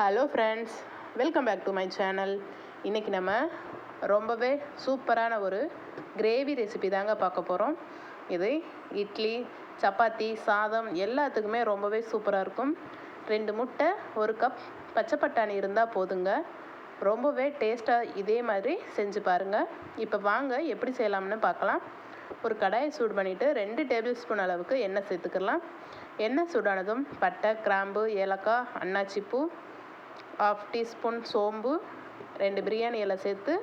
Hello friends welcome back to my channel இன்றைக்கி நம்ம ரொம்பவே சூப்பரான ஒரு கிரேவி ரெசிபி தாங்க பார்க்க போகிறோம் இது இட்லி சப்பாத்தி சாதம் எல்லாத்துக்குமே ரொம்பவே சூப்பராக இருக்கும். ரெண்டு முட்டை ஒரு கப் பச்சை பட்டாணி இருந்தால் போதுங்க. ரொம்பவே டேஸ்ட்டாக இதே மாதிரி செஞ்சு பாருங்கள் இப்போ வாங்க எப்படி செய்யலாம்னு பார்க்கலாம். ஒரு கடாயை சூடு பண்ணிவிட்டு ரெண்டு டேபிள் ஸ்பூன் அளவுக்கு எண்ணெய் சேர்த்துக்கலாம். எண்ணெய் சூடானதும் பட்டை கிராம்பு ஏலக்காய் அன்னாச்சிப்பூ ஆஃப் டீஸ்பூன் சோம்பு ரெண்டு பிரியாணி இலை சேர்த்து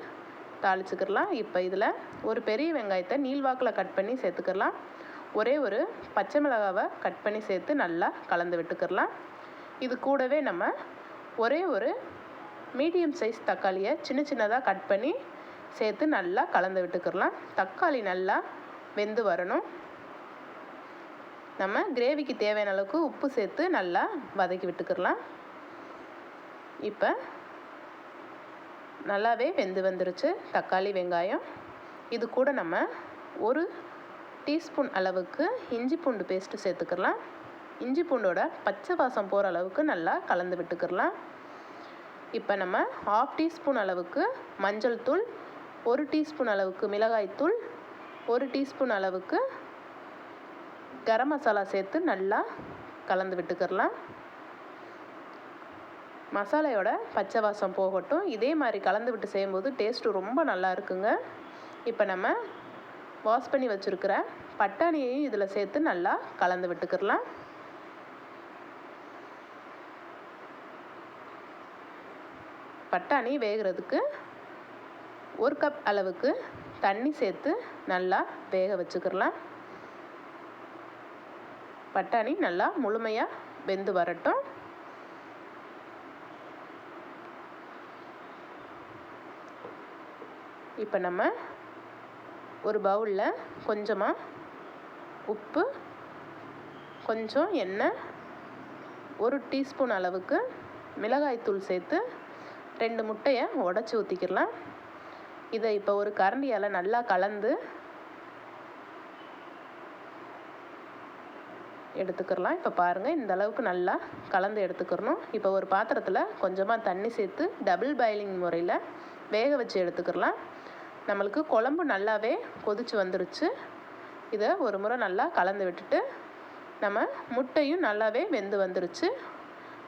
தாளிச்சுக்கிடலாம். இப்போ இதில் ஒரு பெரிய வெங்காயத்தை நீள்வாக்கில் கட் பண்ணி சேர்த்துக்கிடலாம். ஒரே ஒரு பச்சை மிளகாவை கட் பண்ணி சேர்த்து நல்லா கலந்து விட்டுக்கிடலாம். இது கூடவே நம்ம ஒரே ஒரு மீடியம் சைஸ் தக்காளியை சின்ன சின்னதாக கட் பண்ணி சேர்த்து நல்லா கலந்து விட்டுக்கிடலாம். தக்காளி நல்லா வெந்து வரணும். நம்ம கிரேவிக்கு தேவையான அளவுக்கு உப்பு சேர்த்து நல்லா வதக்கி விட்டுக்கிடலாம். இப்போ நல்லாவே வெந்து வந்துருச்சு. தக்காளி வெங்காயம். இது கூட நம்ம ஒரு டீஸ்பூன் அளவுக்கு இஞ்சி பூண்டு பேஸ்ட்டு சேர்த்துக்கலாம். இஞ்சி பூண்டோட பச்சை வாசம் போகிற அளவுக்கு நல்லா கலந்து விட்டுக்கிடலாம் இப்போ நம்ம ஆஃப் டீஸ்பூன் அளவுக்கு மஞ்சள் தூள் ஒரு டீஸ்பூன் அளவுக்கு மிளகாய்த்தூள் ஒரு டீஸ்பூன் அளவுக்கு கரம் மசாலா சேர்த்து நல்லா கலந்து விட்டுக்கிடலாம் மசாலையோட பச்சை வாசம் போகட்டும். இதே மாதிரி கலந்து விட்டு செய்யும்போது டேஸ்ட்டு ரொம்ப நல்லா இருக்குங்க. இப்போ நம்ம வாஷ் பண்ணி வச்சுருக்கிற பட்டாணியையும் இதில் சேர்த்து நல்லா கலந்து விட்டுக்கிடலாம். பட்டாணி வேகிறதுக்கு ஒரு கப் அளவுக்கு தண்ணி சேர்த்து நல்லா வேக வச்சுக்கிடலாம். பட்டாணி நல்லா முழுமையாக வெந்து வரட்டும். இப்போ நம்ம ஒரு பவுலில் கொஞ்சமாக உப்பு கொஞ்சம் எண்ணெய் ஒரு டீஸ்பூன் அளவுக்கு மிளகாய்த்தூள் சேர்த்து ரெண்டு முட்டையை உடச்சி ஊற்றிக்கிடலாம் இதை இப்போ ஒரு கரண்டியால் நல்லா கலந்து எடுத்துக்கிறலாம் இப்போ பாருங்கள் இந்த அளவுக்கு நல்லா கலந்து எடுத்துக்கிறணும் இப்போ ஒரு பாத்திரத்தில் கொஞ்சமாக தண்ணி சேர்த்து டபுள் பாயிலிங் முறையில் வேக வச்சு எடுத்துக்கிறலாம் நம்மளுக்கு குழம்பு நல்லாவே கொதிச்சு வந்துருச்சு. இதை ஒரு முறை நல்லா கலந்து விட்டுட்டு நம்ம முட்டையும் நல்லாவே வெந்து வந்துருச்சு.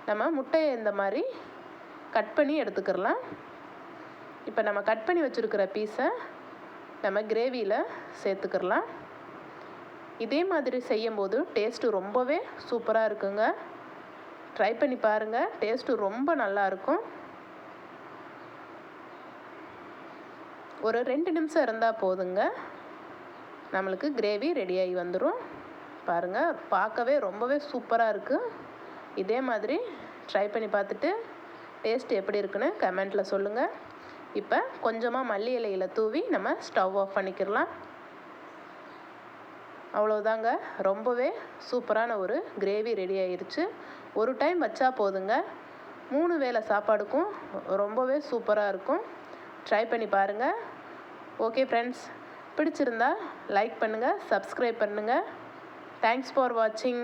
நம்ம முட்டையை இந்த மாதிரி கட் பண்ணி எடுத்துக்கிறலாம். இப்போ நம்ம கட் பண்ணி வச்சுருக்கிற பீஸை நம்ம கிரேவியில் சேர்த்துக்கிறலாம். இதே மாதிரி செய்யும்போது டேஸ்ட்டு ரொம்பவே சூப்பராக இருக்குங்க. ட்ரை பண்ணி பாருங்கள் டேஸ்ட்டு ரொம்ப நல்லாயிருக்கும் ஒரு ரெண்டு நிமிஷம் இருந்தால் போதுங்க. நம்மளுக்கு கிரேவி ரெடியாகி வந்துடும் பாருங்கள் பார்க்கவே ரொம்பவே சூப்பராக இருக்குது இதே மாதிரி ட்ரை பண்ணி பார்த்துட்டு டேஸ்ட் எப்படி இருக்குன்னு கமெண்ட்டில் சொல்லுங்கள் இப்போ கொஞ்சமாக மல்லி இலையில் தூவி நம்ம ஸ்டவ் ஆஃப் பண்ணிக்கிடலாம். அவ்வளோதாங்க ரொம்பவே சூப்பரான ஒரு கிரேவி ரெடி ஆயிடுச்சு ஒரு டைம் வச்சா போதுங்க. மூணு வேளை சாப்பாடுக்கும் ரொம்பவே சூப்பராக இருக்கும். ட்ரை பண்ணி பாருங்கள் ஓகே ஃப்ரெண்ட்ஸ் பிடிச்சிருந்தா லைக் பண்ணுங்கள் சப்ஸ்கிரைப் பண்ணுங்கள் தேங்க்ஸ் ஃபார் வாட்சிங்